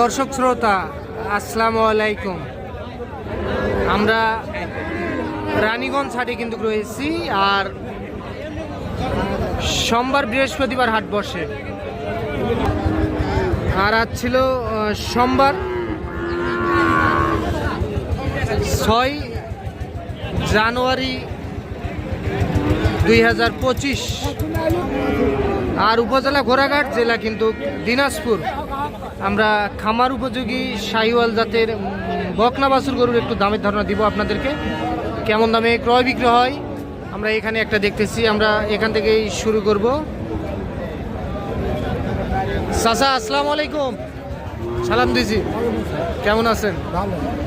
দর্শক শ্রোতা, আসসালামু আলাইকুম। আমরা রানীগঞ্জ হাটে কিন্তু রয়েছি আর সোমবার বৃহস্পতিবার হাট বসে। আর আজ ছিল সোমবার ছয় জানুয়ারি দুই হাজার পঁচিশ। আর উপজেলা ঘোড়াঘাট জেলা কিন্তু দিনাজপুর। আমরা খামার উপযোগী শাহিওয়াল জাতের বকনা বাছুর গরুর একটু দামের ধারণা দিব আপনাদেরকে। কেমন দামে ক্রয় বিক্রয় হয়? আমরা এখানে একটা দেখতেছি, আমরা এখান থেকেই শুরু করব। চাচা, আসসালামু আলাইকুম। সালাম দিছি। কেমন আছেন?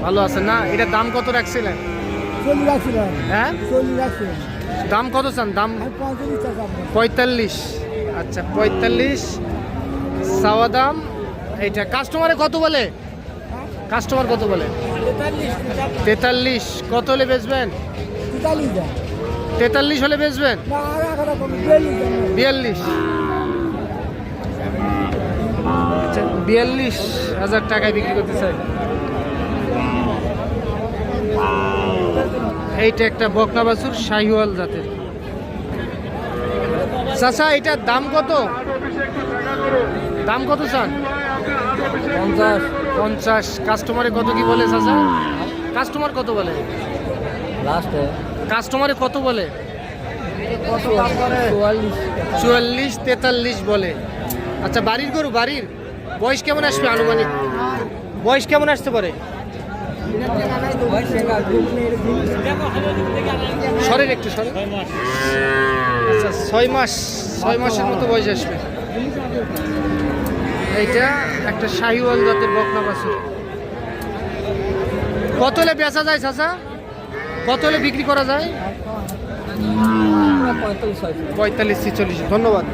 ভালো আছেন না? এটা দাম কত রাখছিলেন? হ্যাঁ? দাম কত চান? দাম পঁয়তাল্লিশ। আচ্ছা পঁয়তাল্লিশ। সাওয়া দাম এইটা কাস্টমারে কত বলে? কাস্টমার কত বলে? তেতাল্লিশ কত হলে বেচবেন? তেতাল্লিশ হলে বেচবেন? বিয়াল্লিশ বিয়াল্লিশ। আচ্ছা বিয়াল্লিশ হাজার টাকায় বিক্রি করতে চাই এইটা একটা বকনা বাছুর শাহিওয়াল জাতের। চাচা এটার দাম কত? দাম কত চান পঞ্চাশ পঞ্চাশ। কাস্টমারে কত কি বলে চাচা? কাস্টমার কত বলে? লাস্টে কাস্টমারে কত বলে? চুয়াল্লিশ। তেতাল্লিশ বলে। আচ্ছা বাড়ির গরু বাড়ির? বয়স কেমন আসবে আনুমানিক? বয়স কেমন আসতে পারে? সরের একটু সরে আচ্ছা ছয় মাস ছয় মাসের মতো বয়স আসবে। এইটা একটা শাহিওয়াল জাতের বকনা বাছুর। কত হলে বেচা যায় চাচা? কত হলে বিক্রি করা যায়? পঁয়তাল্লিশ ছিচল্লিশ। ধন্যবাদ।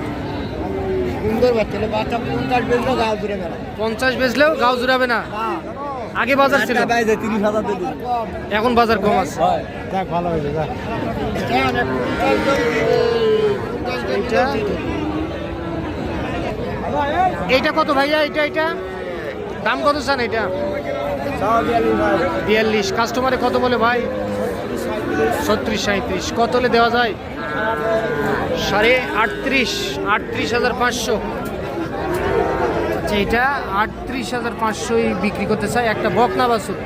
সুন্দর বাচ্চা বাচ্চা পঞ্চাশ বেজলো গাও বেড়া। পঞ্চাশ বেচলেও গাও জুড়াবে না? আগে বাজার ছিল। তিরিশ হাজার এখন বাজার কম আছে। ভালো হয়েছে এইটা কত ভাইয়া? এটা এটা দাম কত চান এটা বিয়াল্লিশ। কাস্টমারে কত বলে ভাই? ছত্রিশ সাঁত্রিশ কত হলে দেওয়া যায়? সাড়ে আটত্রিশ আটত্রিশ হাজার পাঁচশো। আচ্ছা এটা আটত্রিশ হাজার পাঁচশোই বিক্রি করতে চাই একটা বকনা বাছুর।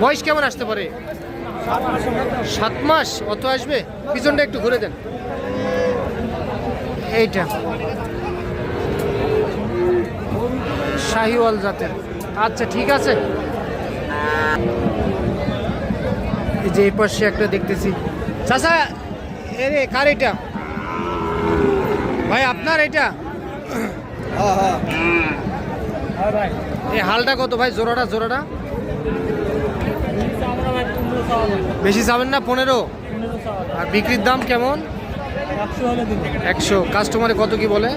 বয়স কেমন আসতে পারে? সাত মাস। অত আসবে? পিছনটা একটু ঘুরে দেন। এইটা। শাহিওয়াল জাতের। আচ্ছা ঠিক আছে। এই যে এই পাশে একটা দেখতেছি। চাচা এ রে কার এটা? ভাই আপনার এটা? এই হালটা কত ভাই? জোড়াটা জোড়াটা? বেশি যাবেন না পনেরো? আর বিক্রির দাম কেমন? একশো। কাস্টমারে কত কি বলে?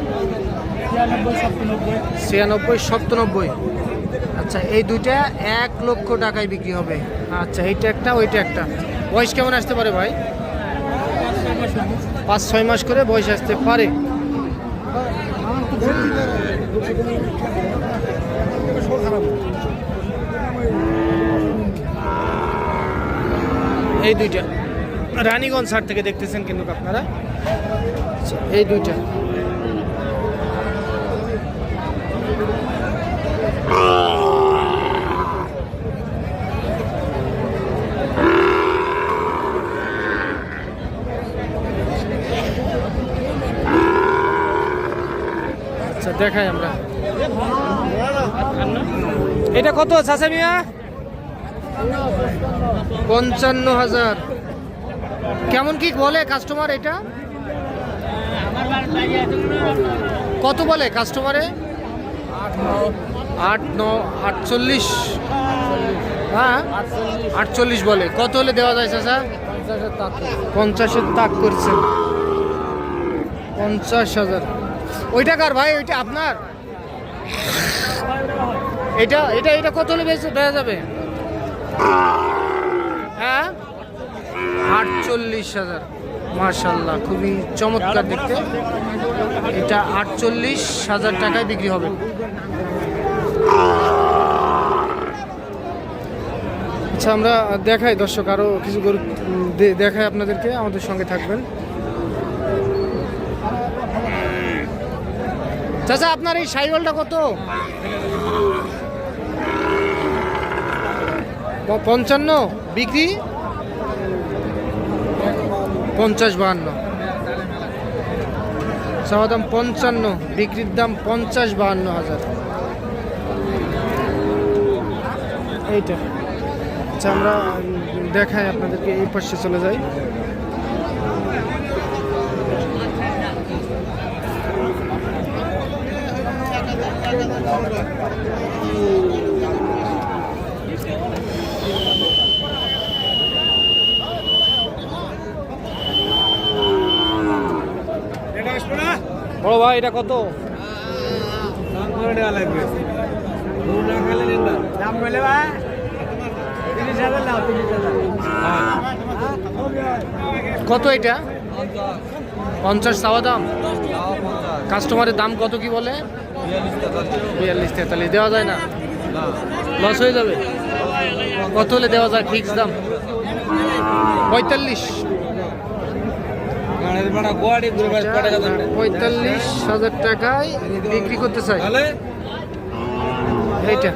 ছিয়ানব্বই সপ্তানব্বই আচ্ছা এই দুইটা এক লক্ষ টাকায় বিক্রি হবে। আচ্ছা এইটা একটা ওইটা একটা। বয়স কেমন আসতে পারে ভাই? পাঁচ ছয় মাস করে বয়স আসতে পারে। এই দুইটা। রানীগঞ্জ হাট থেকে দেখতেছেন কিন্তু আপনারা। এই দুইটা। আচ্ছা দেখাই আমরা। এটা কত, চাচা মিয়া? পঞ্চান্ন হাজার। কেমন কি বলে কাস্টমার এটা? কত বলে কাস্টমারে আট ন আটচল্লিশ। হ্যাঁ? আটচল্লিশ বলে। কত হলে দেওয়া যায় চাচা? পঞ্চাশের তাক করছেন পঞ্চাশ হাজার। ওইটা কার ভাই? ওইটা আপনার? এটা এটা এটা কত হলে বেচে দেওয়া যাবে? হ্যাঁ? আটচল্লিশ হাজার। মার্শাল্লাহ খুবই চমৎকার দেখতে। এটা আটচল্লিশ হাজার টাকায় বিক্রি হবে। আচ্ছা আমরা দেখাই দর্শক, আরও কিছু গরু দেখাই আপনাদেরকে, আমাদের সঙ্গে থাকবেন। চাচা, আপনার এই সাইকেলটা কত? পঞ্চান্ন? বিক্রি? পঞ্চাশ বাহান্ন। চাওয়া দাম পঞ্চান্ন, বিক্রির দাম পঞ্চাশ বাহান্ন হাজার। এইটা। আচ্ছা আমরা দেখাই আপনাদেরকে এই পাশে চলে যাই। বড় ভাই এটা কত? কত এটা? পঞ্চাশ চাওয়া দাম? কাস্টমারের দাম কত কি বলে? বিয়াল্লিশ তেতাল্লিশ। দেওয়া যায় না? লস হয়ে যাবে। কত হলে দেওয়া যায় ফিক্স দাম? পঁয়তাল্লিশ। পঁয়তাল্লিশ হাজার টাকায় বিক্রি করতে চাই। এইটা।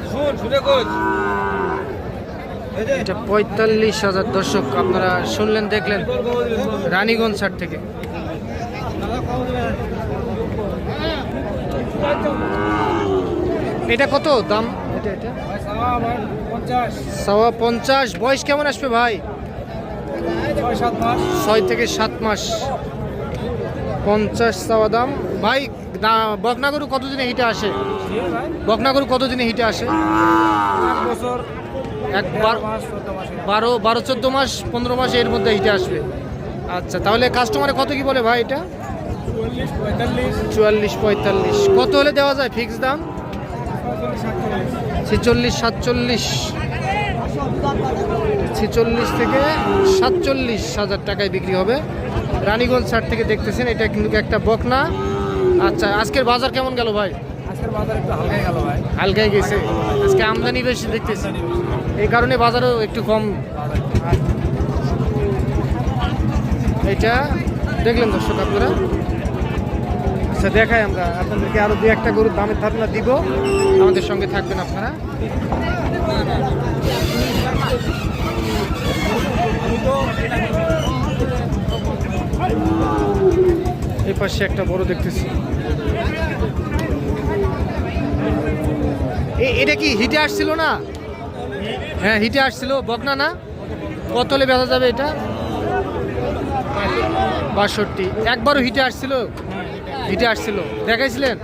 এটা পঁয়তাল্লিশ হাজার দর্শক আপনারা শুনলেন দেখলেন রানীগঞ্জ সার থেকে। এটা কত দাম? এটা এটা? সওয়া পঞ্চাশ। বয়স কেমন আসবে ভাই? ছয় থেকে সাত মাস। পঞ্চাশ চাওয়া দাম। ভাই দা- বকনাগরু কতদিনে হিটে আসে? বকনাগরু কতদিনে হিটে আসে? এক বারো বারো চোদ্দ মাস পনেরো মাস এর মধ্যে হিটে আসবে। আচ্ছা তাহলে কাস্টমারে কত কি বলে ভাই এটা? চুয়াল্লিশ পঁয়তাল্লিশ। কত হলে দেওয়া যায় ফিক্স দাম? ছেচল্লিশ সাতচল্লিশ। ছেচল্লিশ থেকে সাতচল্লিশ হাজার টাকায় বিক্রি হবে। রানীগঞ্জ সার থেকে দেখতেছেন এটা কিন্তু একটা বকনা। আচ্ছা আজকের বাজার কেমন গেল ভাই? আজকের বাজার একটু হালকাই গেল ভাই। হালকায় গেছে। আজকে আমদানি বেশি দেখতেছি। এই কারণে বাজারও একটু কম। এটা দেখলেন দর্শক আপনারা? আচ্ছা দেখাই আমরা। আপনাদেরকে আরও দু একটা গরুর দামের ধারণা দিব। আমাদের সঙ্গে থাকবেন আপনারা। পাশে একটা বড় দেখতেছি। এটা কি হিটে আসছিল না? হ্যাঁ হিটে আসছিল। বকনা না? কত হলে বেচা যাবে এটা? বাষট্টি। একবারও হিটে আসছিল? হিটে আসছিল। দেখাইছিলেন?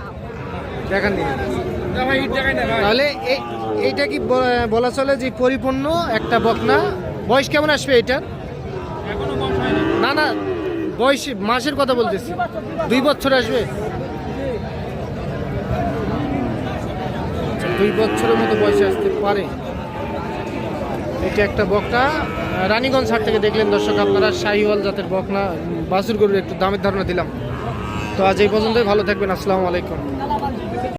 দেখাননি। তাহলে এইটা কি বলা চলে যে পরিপূর্ণ একটা বকনা? বয়স কেমন আসবে এটার? না না বয়স মাসের কথা বলতেছি। দুই বছর আসবে? আচ্ছা, দুই বছরের মতো বয়সে আসতে পারে। এটা একটা বকটা রানীগঞ্জ হাট থেকে দেখলেন দর্শক আপনারা শাহিওয়াল জাতের বকনা বাসুর গরুর একটু দামের ধারণা দিলাম। তো আজ এই পর্যন্তই ভালো থাকবেন আসসালামু আলাইকুম।